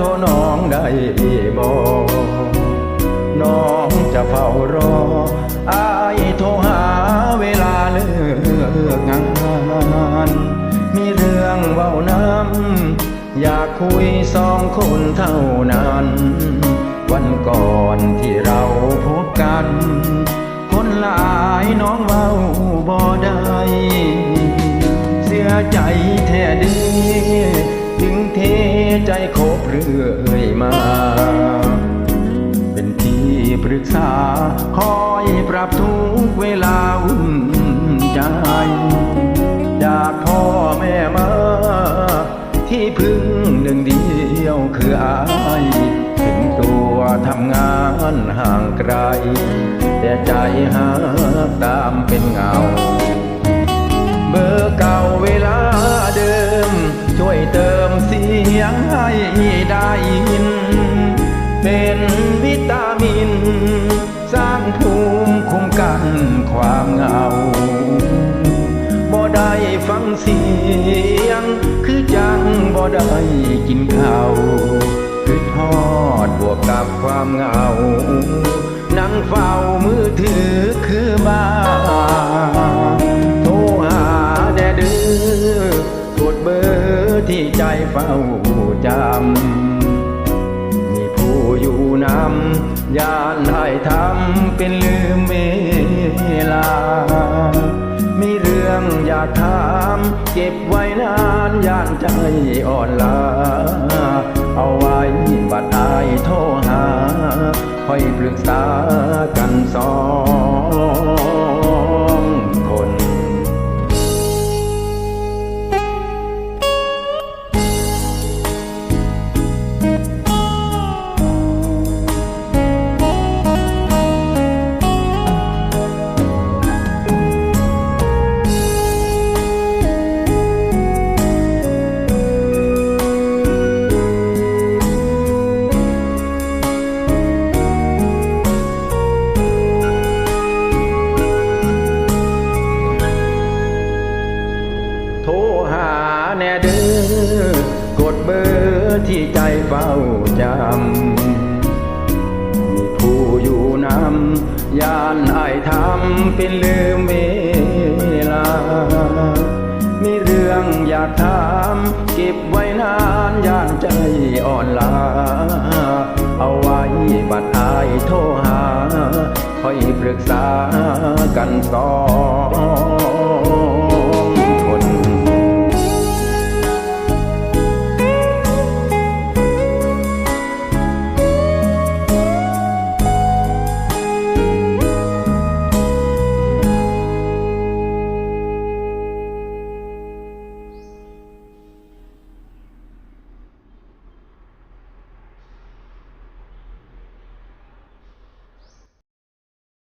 โทรน้องได้บ่น้องจะเฝ้ารออายโทรหาเวลาเลิกงาน มีเรื่องเว้าน้ำอยากคุยสองคนเท่านั้น วันก่อนที่เราพบกัน คนหลายน้องเว้าบ่ได้ เสียใจแท้เดี ถึงเทใจคบเรื่อยมา เป็นที่ปรึกษา คอยปรับทุกเวลาอุ่นใจจากพ่อแม่มา ที่พึ่งหนึ่งเดียวคืออายถึงตัวทำงานห่างไกล แต่ใจหาตามเป็นเงา ฟังเสียง คือจังบ่ได้กินข้าวคือทอดบวกกับความเหงา นั่งเฝ้ามือถือคือบ้าโทรหาแด่เดือกดเบอร์ที่ใจเฝ้าจำ อยปรึกษา ที่ใจเฝ้าจำ มีผู้อยู่นำยานอายทำเป็นลืมเอง